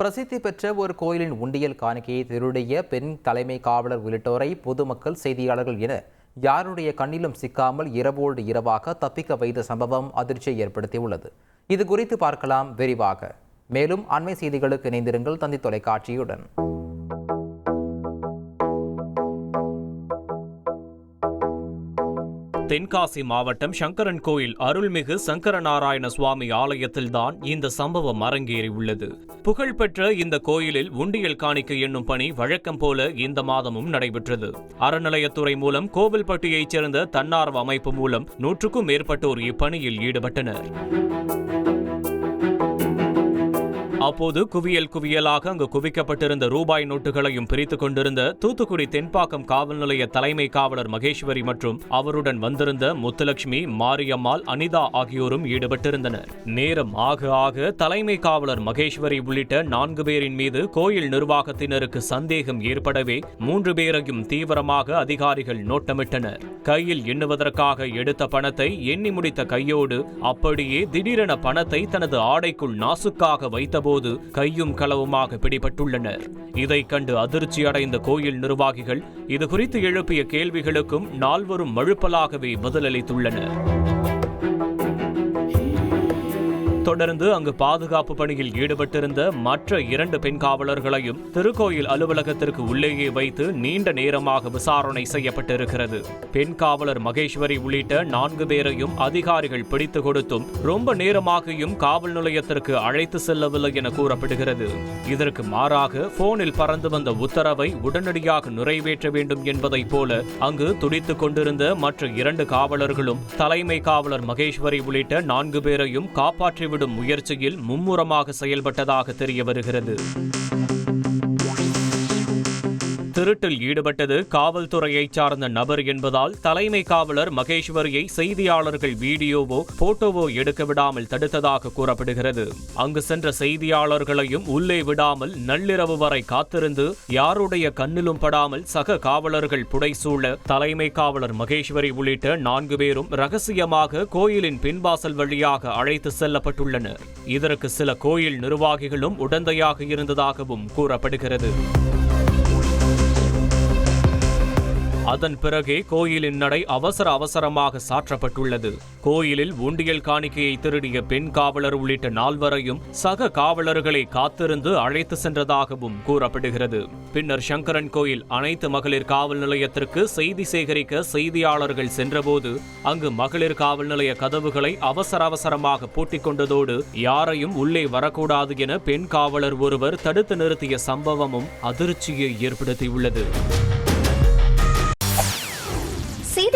பிரசித்தி பெற்ற ஒரு கோயிலின் உண்டியல் காணிக்கையை திருடிய பெண் தலைமை காவலர் உள்ளிட்டோரை பொதுமக்கள் செய்தியாளர்கள் என யாருடைய கண்ணிலும் சிக்காமல் இரவோடு இரவாக தப்பிக்க வைத்த சம்பவம் அதிர்ச்சியை ஏற்படுத்தியுள்ளது. இது குறித்து பார்க்கலாம் விரிவாக. மேலும் அண்மை செய்திகளுக்கு இணைந்திருங்கள் தந்தி தொலைக்காட்சியுடன். தென்காசி மாவட்டம் சங்கரன் கோயில் அருள்மிகு சங்கரநாராயண சுவாமி ஆலயத்தில்தான் இந்த சம்பவம் அரங்கேறியுள்ளது. புகழ்பெற்ற இந்த கோயிலில் உண்டியல் காணிக்கை என்னும் பணி வழக்கம் போல இந்த மாதமும் நடைபெற்றது. அறநிலையத்துறை மூலம் கோவில்பட்டியைச் சேர்ந்த தன்னார்வ அமைப்பு மூலம் நூற்றுக்கும் மேற்பட்டோர் இப்பணியில் ஈடுபட்டனர். அப்போது குவியல் குவியலாக அங்கு குவிக்கப்பட்டிருந்த ரூபாய் நோட்டுகளையும் பிரித்துக் கொண்டிருந்த தூத்துக்குடி தென்பாக்கம் காவல் நிலைய தலைமை காவலர் மகேஸ்வரி மற்றும் அவருடன் வந்திருந்த முத்துலட்சுமி மாரியம்மாள் அனிதா ஆகியோரும் ஈடுபட்டிருந்தனர். நேரம் ஆக ஆக தலைமை காவலர் மகேஸ்வரி உள்ளிட்ட நான்கு பேரின் மீது கோயில் நிர்வாகத்தினருக்கு சந்தேகம் ஏற்படவே மூன்று பேரையும் தீவிரமாக அதிகாரிகள் நோட்டமிட்டனர். கையில் எண்ணுவதற்காக எடுத்த பணத்தை எண்ணி முடித்த கையோடு அப்படியே திடீரென பணத்தை தனது ஆடைக்குள் நாசுக்காக வைத்தபோது கையும் களவுமாக பிடிபட்டுள்ளனர். இதைக் கண்டு அதிர்ச்சி அடைந்த கோயில் நிர்வாகிகள் இது குறித்து எழுப்பிய கேள்விகளுக்கும் நால்வரும் மழுப்பலாகவே பதிலளித்துள்ளனர். தொடர்ந்து அங்கு பாதுகாப்பு பணியில் ஈடுபட்டிருந்த மற்ற இரண்டு பெண் காவலர்களையும் திருக்கோயில் அலுவலகத்திற்கு உள்ளேயே வைத்து நீண்ட நேரமாக விசாரணை செய்யப்பட்டிருக்கிறது. பெண் காவலர் மகேஸ்வரி உள்ளிட்ட நான்கு பேரையும் அதிகாரிகள் பிடித்து கொடுத்தும் ரொம்ப நேரமாகியும் காவல் நிலையத்திற்கு அழைத்து செல்லவில்லை என கூறப்படுகிறது. இதற்கு மாறாக போனில் பறந்து வந்த உத்தரவை உடனடியாக நிறைவேற்ற வேண்டும் என்பதைப் போல அங்கு துடித்துக் கொண்டிருந்த மற்ற இரண்டு காவலர்களும் தலைமை காவலர் மகேஸ்வரி உள்ளிட்ட நான்கு பேரையும் காப்பாற்றி விடும் முயற்சியில் மும்முரமாக செயல்பட்டதாக தெரிய வருகிறது. திருட்டில் ஈடுபட்டது காவல்துறையைச் சார்ந்த நபர் என்பதால் தலைமை காவலர் மகேஸ்வரியை செய்தியாளர்கள் வீடியோவோ போட்டோவோ எடுக்க விடாமல் தடுத்ததாக கூறப்படுகிறது. அங்கு சென்ற செய்தியாளர்களையும் உள்ளே விடாமல் நள்ளிரவு வரை காத்திருந்து யாருடைய கண்ணிலும் படாமல் சக காவலர்கள் புடைசூழ தலைமை காவலர் மகேஸ்வரி உள்ளிட்ட நான்கு பேரும் ரகசியமாக கோயிலின் பின்வாசல் வழியாக அழைத்து செல்லப்பட்டுள்ளனர். இதற்கு சில கோயில் நிர்வாகிகளும் உடந்தையாக இருந்ததாகவும் கூறப்படுகிறது. அதன் பிறகே கோயிலின் நடை அவசர அவசரமாக சாற்றப்பட்டுள்ளது. கோயிலில் உண்டியல் காணிக்கையை திருடிய பெண் காவலர் உள்ளிட்ட நால்வரையும் சக காவலர்களை காத்திருந்து அழைத்து சென்றதாகவும் கூறப்படுகிறது. பின்னர் சங்கரன் கோயில் அனைத்து மகளிர் காவல் நிலையத்திற்கு செய்தி சேகரிக்க செய்தியாளர்கள் சென்றபோது அங்கு மகளிர் காவல் நிலைய கதவுகளை அவசர அவசரமாக பூட்டிக் கொண்டதோடு யாரையும் உள்ளே வரக்கூடாது என பெண் காவலர் ஒருவர் தடுத்து நிறுத்திய சம்பவமும் அதிர்ச்சியை ஏற்படுத்தியுள்ளது.